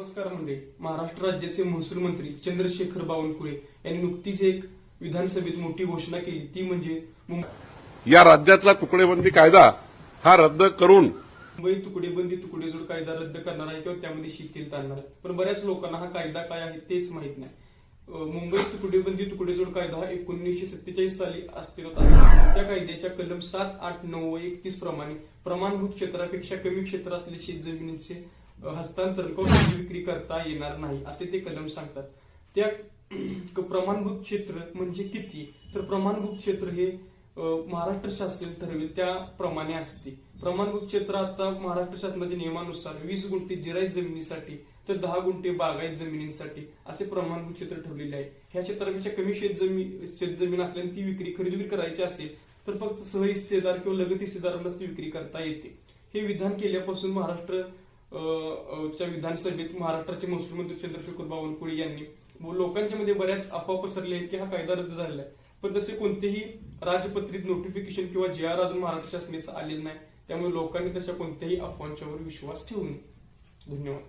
नमस्कार मंडळी. महाराष्ट्र राज्याचे महसूल मंत्री चंद्रशेखर बावनकुळे यांनी नुकतीच एक विधानसभेत मोठी घोषणा केली. ती म्हणजे मुंबई या राज्यातला तुकडेबंदी कायदा हा रद्द करून तुकडेबंदी तुकडेजोड कायदा रद्द करणार आहे किंवा त्यामध्ये शिथिलता आणणार आहे. पण बऱ्याच लोकांना हा कायदा काय आहे तेच माहीत नाही. मुंबई तुकडेबंदी तुकडेजोड कायदा हा एकोणीसशे सत्तेचाळीस साली अस्तित्वात आला. त्या कायद्याच्या कलम सात आठ नऊ व एकतीस प्रमाणे प्रमाणभूत क्षेत्रापेक्षा कमी क्षेत्र असलेले शेतजमिनीचे हस्तांतरण करून विक्री करता येणार नाही असे ते कलम सांगतात. त्या प्रमाणभूत क्षेत्र म्हणजे किती? तर प्रमाणभूत क्षेत्र हे महाराष्ट्र शासन ठरवेल त्याप्रमाणे असते. प्रमाणभूत क्षेत्र आता महाराष्ट्र शासनाच्या नियमानुसार वीस गुंठे जिरायत जमिनीसाठी तर दहा गुंठे बागायत जमिनींसाठी असे प्रमाणभूत क्षेत्र ठेवलेले आहे. ह्या क्षेत्रापेक्षा कमी शेतजमीन शेतजमीन असल्याने ती विक्री खरेदी करायची असेल तर फक्त सहहिस्सेदार किंवा लगत हिस्सेदारांनाच ती विक्री करता येते. हे विधान केल्यापासून महाराष्ट्र च्या विधानसभेत महाराष्ट्राचे महसूल मंत्री चंद्रशेखर बावनकुळे यांनी व लोकांच्या मध्ये बऱ्याच अफवा पसरल्या आहेत की हा कायदा रद्द झालेला आहे. पण तसे कोणतेही राजपत्रित नोटिफिकेशन किंवा जे आर अजून महाराष्ट्र शासनाचं आलेलं नाही. त्यामुळे लोकांनी तशा कोणत्याही अफवांच्यावर विश्वास ठेवू नये. धन्यवाद.